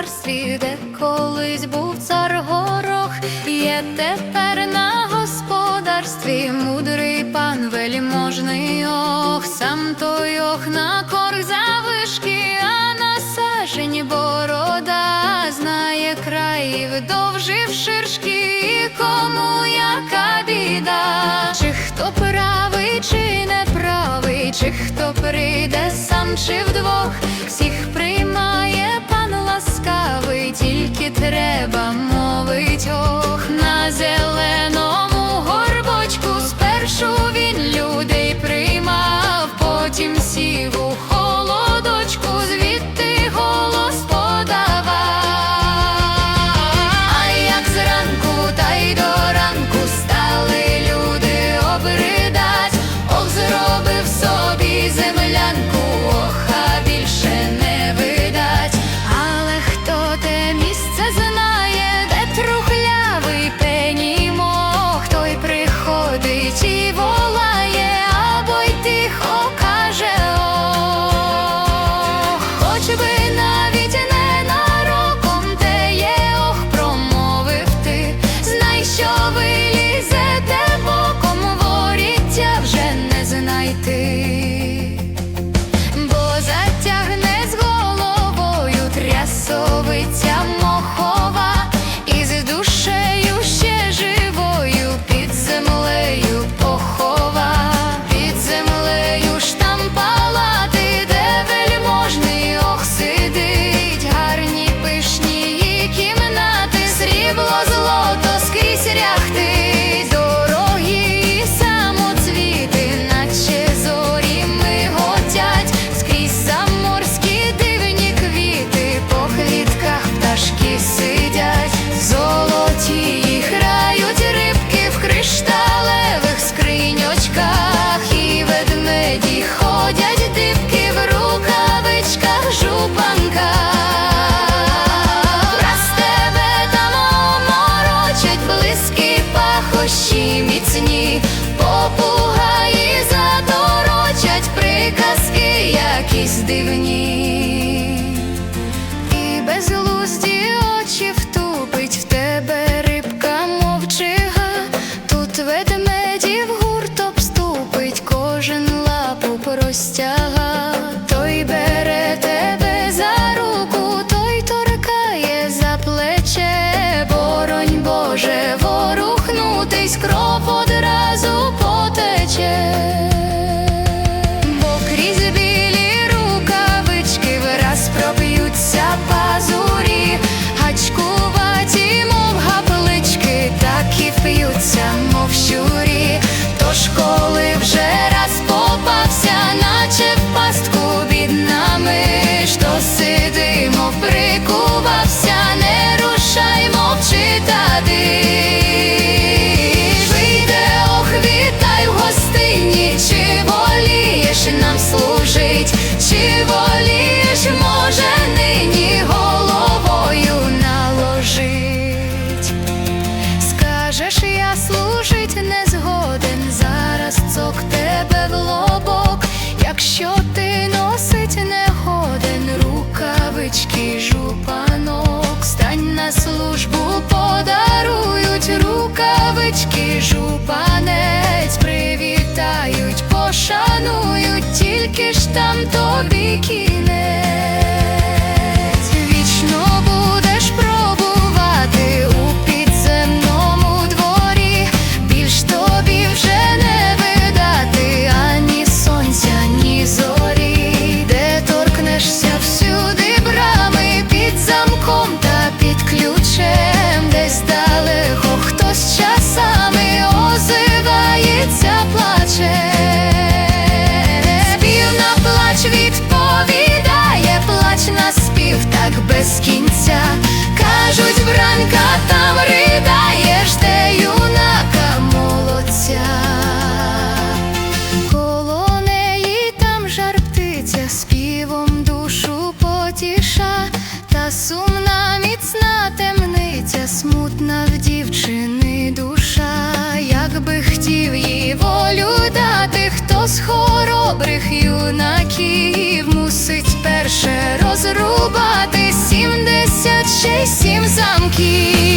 царстві, де колись був цар горох, є тепер на господарстві мудрий пан вельможний ох, сам той ох на корх завишки, а на сажені борода знає край, вдовжив ширшки, і кому яка біда, чи хто правий, чи не правий, чи хто прийде сам, чи вдвох. всіх Keep. потіша, та сумна, міцна темниця, смутна в дівчини душа, як би хотів їй волю дати, хто з хоробрих юнаків мусить перше розрубати сімдесят ще сім замків.